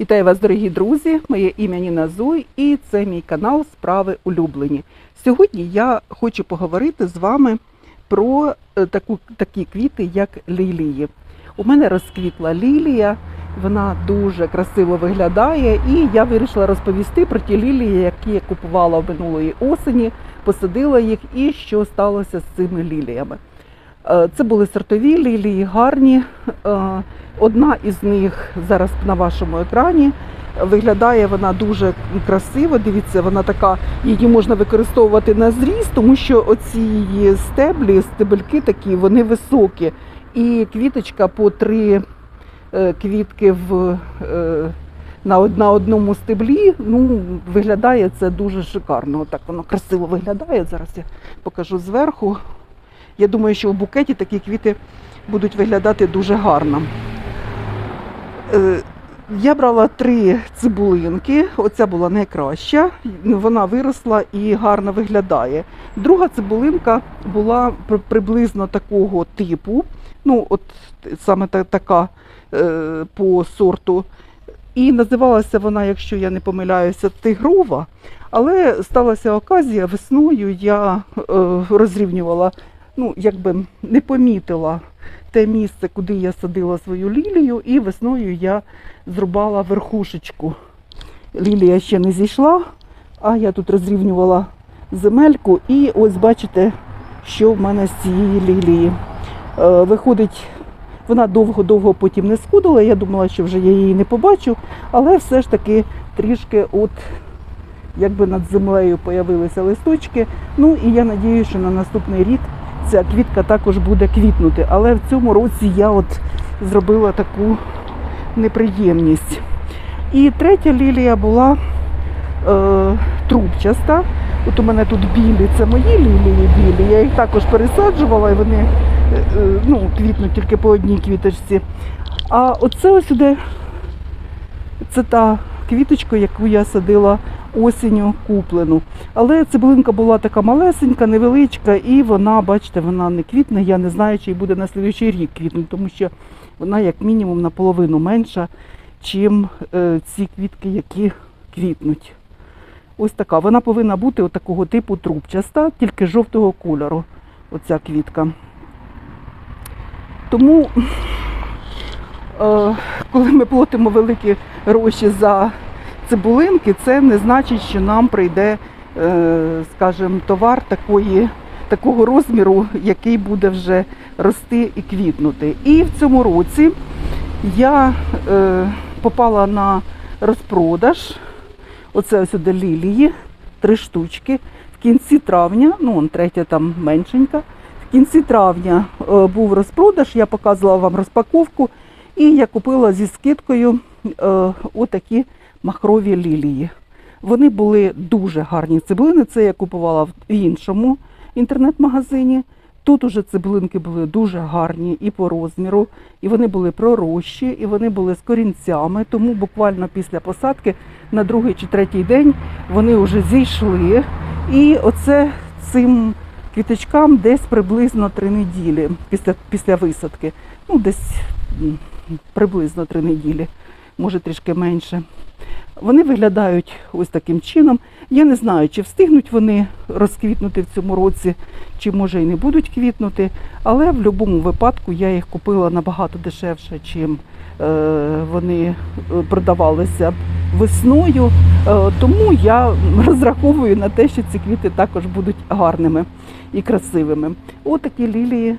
Вітаю вас, дорогі друзі! Моє ім'я Ніна Зой і це мій канал Справи улюблені. Сьогодні я хочу поговорити з вами про е, таку, такі квіти, як лілії. У мене розквітла лілія, вона дуже красиво виглядає, і я вирішила розповісти про ті лілії, які я купувала в минулої осені, посадила їх і що сталося з цими ліліями. Е, Це були сортові лілії, гарні. Е, Одна із них зараз на вашому екрані. Виглядає вона дуже красиво. Дивіться, вона така, її можна використовувати на зріст, тому що оці її стеблі, стебельки такі, вони високі. І квіточка по три е, квітки в, на, на одному стеблі. Ну, виглядає це дуже шикарно. Так воно красиво виглядає. Зараз я покажу зверху. Я думаю, що в букеті такі квіти будуть виглядати дуже гарно. Е, Я брала три цибулинки, оця була найкраща, вона виросла і гарно виглядає. Друга цибулинка була приблизно такого типу, ну от саме та- така е, по сорту. І називалася вона, якщо я не помиляюся, тигрова. Але сталася оказія весною, я е, розрівнювала, ну якби не помітила те місце, куди я садила свою лілію, і весною я зрубала верхушечку. Лілія ще не зійшла, а я тут розрівнювала земельку, і ось бачите, що в мене з цієї лілії. Е, виходить, вона довго-довго потім не сходила. Я думала, що вже я її не побачу, але все ж таки трішки от якби над землею появилися листочки. Ну і я надію, що на наступний рік ця квітка також буде квітнути. Але в цьому році я от зробила таку неприємність. І третя лілія була е, трубчаста. От у мене тут білі, це мої лілії білі. Я їх також пересаджувала, і вони е, е, ну, квітнуть тільки по одній квіточці. А оце ось сюди, це та квіточка, яку я садила осінню куплену. Але цибулинка була така малесенька, невеличка, і вона, бачите, вона не квітне. Я не знаю, чи буде на слідуючий рік квітнути, тому що вона як мінімум наполовину менша, чим е, ці квітки, які квітнуть. Ось така. Вона повинна бути такого типу трубчаста, тільки жовтого кольору. Оця квітка. Тому, коли ми платимо великі гроші за цибулинки, це не значить, що нам прийде, е, скажімо, товар такої, такого розміру, який буде вже рости і квітнути. І в цьому році я е, попала на розпродаж. Оце сюди лілії, три штучки. В кінці травня, ну он третя там меншенька. В кінці травня е, був розпродаж, я показувала вам розпаковку, і я купила зі скидкою е, отакі махрові лілії. Вони були дуже гарні цибулини. Це я купувала в іншому інтернет-магазині. Тут уже цибулинки були дуже гарні і по розміру, і вони були пророщі, і вони були з корінцями. Тому буквально після посадки на другий чи третій день вони вже зійшли. І оце цим квіточкам десь приблизно три неділі після, після висадки. Ну, десь приблизно три неділі, може трішки менше. Вони виглядають ось таким чином. Я не знаю, чи встигнуть вони розквітнути в цьому році, чи може і не будуть квітнути, але в будь-якому випадку я їх купила набагато дешевше, чим е, вони е, продавалися весною. Е, тому я розраховую на те, що ці квіти також будуть гарними і красивими. Отакі лілії